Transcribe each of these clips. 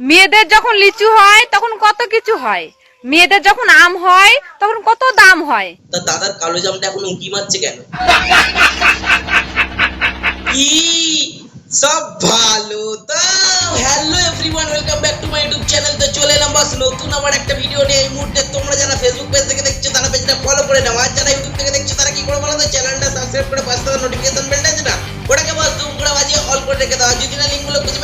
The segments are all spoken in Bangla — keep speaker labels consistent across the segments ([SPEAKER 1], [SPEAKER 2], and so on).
[SPEAKER 1] মেয়েদের যখন লিচু হয়, তখন কত কিছু হয়। মেয়েদের যখন আম হয়, তখন কত দাম হয়।
[SPEAKER 2] তা দাদার কালো জামটা এখন উঁকি মারছে কেন? কি? সব ভালো। তো hello everyone welcome back to my YouTube channel তো চলে এলাম বাস, নতুন আমার একটা ভিডিও নিয়ে। এই মুহূর্তে তোমরা যারা ফেসবুক পেজ থেকে দেখছ, তারা পেজটা ফলো করে নাও। আর যারা ইউটিউব থেকে দেখছ, তারা কি করে বলো তো? চ্যানেলটা সাবস্ক্রাইব করে পাশে থাকা নোটিফিকেশন বেলটা আছে না? ওটাকে বাস দুম করে বাজিয়ে অল করে রেখে দাও। যদি না লিঙ্কগুলো খুঁজে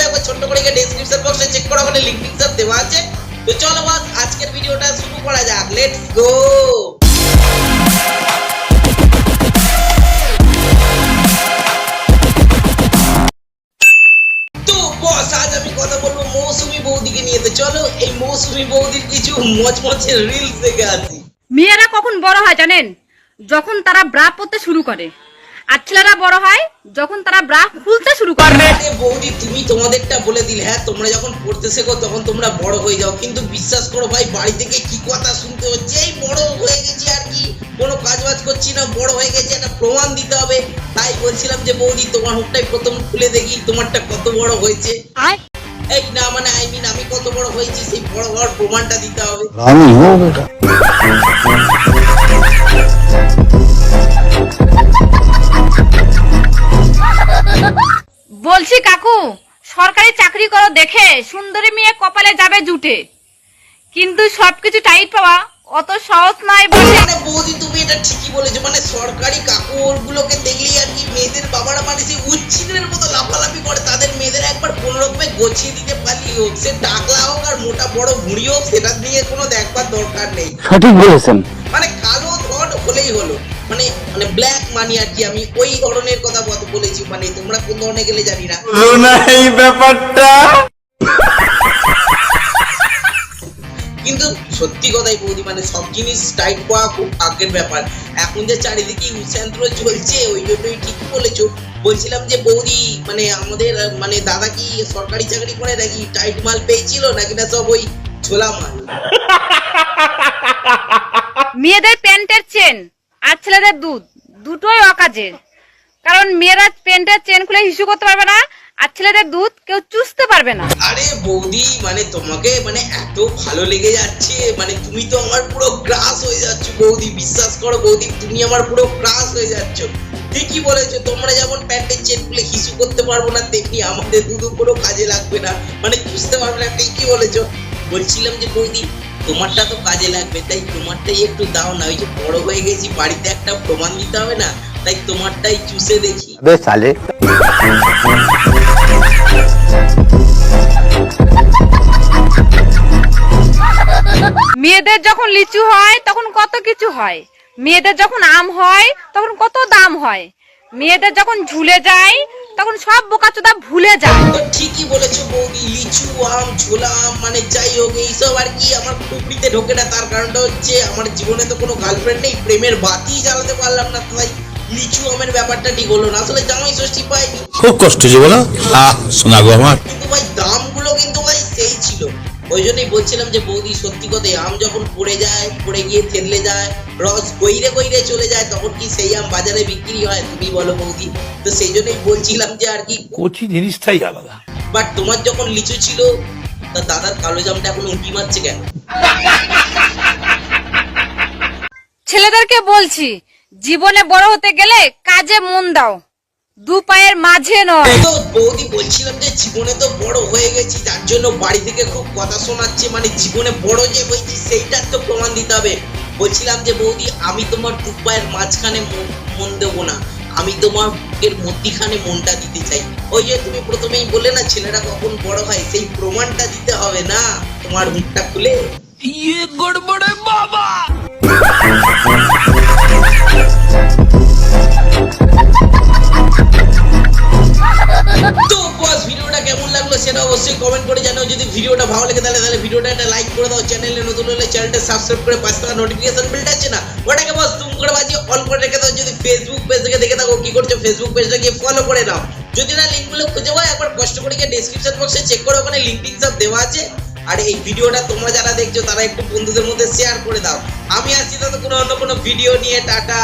[SPEAKER 2] ওখানে লিঙ্ক সব দেওয়া আছে। তো চলো বাস আজকের ভিডিওটা শুরু করা যাক। লেটস গো বস আজ আমি কথা বলব মৌসুমী বৌদিকে নিয়ে। তো চলো, এই মৌসুমী বৌদির কিছু মচমচে রিলস দেখে আসি।
[SPEAKER 1] মেয়েরা কখন বড় হয় জানেন? যখন তারা ব্রা পরতে শুরু করে। আর ছেলেরা বড় হয় যখন তারা ব্রা খুলতে শুরু করে।
[SPEAKER 2] আরে বৌদি তুমি তোমাদেরটা বলে দিলে হ্যাঁ তোমরা যখন পড়তে শেখো তখন তোমরা বড় হয়ে যাও। কিন্তু বিশ্বাস করো ভাই বাড়ি থেকে কি কথা শুনতে হচ্ছে? এই বড় হয়ে গেছি আর কি। কোনো কাজ বাজ করছি না বড় হয়ে গেছে একটা প্রমাণ দিতে হবে। তাই বলছিলাম যে বৌদি তোমার মুখটাই প্রথম খুলে দেখি তোমারটা কত বড় হয়েছে। এই না মানে আই মিন আমি কত বড় হয়েছি সেই বড় হওয়ার প্রমাণটা দিতে হবে।
[SPEAKER 1] বলছি কাকু সরকারি চাকরি করো দেখে সুন্দরী মেয়ে কপালে যাবে জুটে। কিন্তু সবকিছু টাইট পাওয়া অত সহজ নয় বলে
[SPEAKER 2] মানে বৌদি তুমি এটা ঠিকই বলেছ। মানে সরকারি কাকুর গুলোকে দেখলেই আর কি মেয়েদের বাবারা মানে সেই উচ্ছিনের মতো লাফালাফি করে। তাদের মেয়েদের একবার কোনো রকমে গছিয়ে দিতে পারলি হোক সে টাকলা হোক আর মোটা বড় ভুঁড়ি হোক সেটা নিয়ে কোনো দেখবার দরকার নেই।
[SPEAKER 3] সঠিক বলেছেন।
[SPEAKER 2] মানে কালো ধর হলেই হলো। মানে মানে ব্ল্যাক মানি আর কি আমি ওই ধরনের কথা বল- বলেছি। মানে তোমরা কোন ধরনের গেলে জানি না।
[SPEAKER 3] এই ব্যাপারটা?
[SPEAKER 2] কিন্তু সত্যি কথাই বৌদি মানে সব জিনিস টাইট পাওয়া খুব ভাগ্যের ব্যাপার। এখন যে চারিদিকে উচ্চান্তর চলছে ওই জন্যই ঠিক বলেছ। বলছিলাম যে বৌদি মানে আমাদের মানে দাদা কি সরকারি চাকরি করে নাকি টাইট মাল পেয়েছিল নাকি না সব ওই ছোলা মাল?
[SPEAKER 1] মেয়েদের প্যান্টের চেন আর ছেলেদের দুধ। দুটোই অকাজের। কারণ মেয়েরা প্যান্টের চেন খুলে হিসু করতে পারবে না, আর ছেলেদের দুধ কেউ চুষতে পারবে না।
[SPEAKER 2] আরে বৌদি মানে তোমাকে মানে এত ভালো লেগে যাচ্ছে মানে তুমি তো আমার পুরো গ্রাস হয়ে যাচ্ছ বৌদি, বিশ্বাস করো বৌদি, তুমি আমার পুরো গ্রাস হয়ে যাচ্ছ। ঠিকই বলেছ, তোমরা যেমন প্যান্টের চেন খুলে হিসু করতে পারব না, তেমনি আমাদের দুধও কোনো কাজে লাগবে না মানে বুঝতে পারবে না, ঠিকই বলেছ। বলছিলাম যে বৌদি তোমারটা তো কাজে লাগবে তাই তোমারটাই একটু দাও না। ওই যে বড় হয়ে গেছি বাড়িতে একটা প্রমাণ দিতে হবে না তাই তোমারটাই চুষে দেখি।
[SPEAKER 3] বেশ সালে
[SPEAKER 1] মেয়েদের যখন লিচু হয় তখন কত কিছু হয়। মেয়েদের যখন আম হয় তখন কত দাম হয়। মেয়েদের যখন ঝুলে যায় তখন সব বোকাচোদা ভুলে যায়।
[SPEAKER 2] ঠিকই বলেছ বৌদি লিচু আম ছোলা আম মানে যাই হোক এইসব আর কি আমার খুবড়িতে ঢোকে না। তার কারণটা হচ্ছে আমার জীবনে তো কোনো গার্লফ্রেন্ড নেই প্রেমের বাতি জ্বালাতে পারলাম না। তাই লিচু আমের ব্যাপারটা ঠিক হলো না। আসলে জামাই ষষ্ঠী পাই
[SPEAKER 4] খুব কষ্ট যে বলো? আহ শোনা গো আমার।
[SPEAKER 2] কিন্তু ভাই দামগুলো কিন্তু ভাই সেই ছিল। ওই জন্যই বলছিলাম যে বৌদি সত্যি কথাই আম যখন পড়ে যায় পড়ে গিয়ে থেতলে যায় রস গইরে গইরে চলে যায় তখন কি সেই আম বাজারে বিক্রি হয়? তুমি বলো বৌদি। তো সেই জন্যই বলছিলাম যে আর কি
[SPEAKER 4] কচি জিনিসটাই আলাদা।
[SPEAKER 2] বাট তোমার যখন লিচু ছিল তা দাদার কালো জামটা এখন উঁকি মারছে কেন?
[SPEAKER 1] ছেলেদেরকে বলছি জীবনে বড় হতে গেলে কাজে মন দাও। দু পায়ের মাঝে নয়।
[SPEAKER 2] তো বৌদি বলছিলাম যে জীবনে তো বড় হয়ে গেছি যার জন্য বাড়ি থেকে খুব কথা শোনাচ্ছে মানে জীবনে বড় যে হয়েছি সেইটার তো প্রমাণ দিতে হবে। বলছিলাম যে বৌদি আমি তোমার দু পায়ের মাঝখানে মন- দেবো না আমি তোমার বুকের মধ্যিখানে মনটা দিতে চাই। ওই যে তুমি প্রথমেই বলে না ছেলেরা কখন বড় হয় সেই প্রমাণটা দিতে হবে না তোমার মুখটা খুলে। তো ভিডিওটা ভালো লেগে তাহলে তাহলে ভিডিওটা একটা লাইক করে দাও। চ্যানেলে নতুন হলে চ্যানেলটা সাবস্ক্রাইব করে পাশে থাকা নোটিফিকেশন বেলটা আছে না? ওটাকে বস তুম করে বাজিয়ে অল করে রেখে দাও। যদি ফেসবুক পেজ থেকে দেখে থাকো কি করছ ফেসবুক পেজটা গিয়ে ফলো করে নাও। যদি না লিঙ্কগুলো খুঁজে পাও, একবার কষ্ট করে গিয়ে ডেসক্রিপশন বক্সে চেক করো ওখানে লিঙ্ক সব দেওয়া আছে। আর এই ভিডিওটা তোমরা যারা দেখছ, তারা একটু বন্ধুদের মধ্যে শেয়ার করে দাও। আমি আসছি তো কোনো অন্য কোনো ভিডিও নিয়ে। টাটা!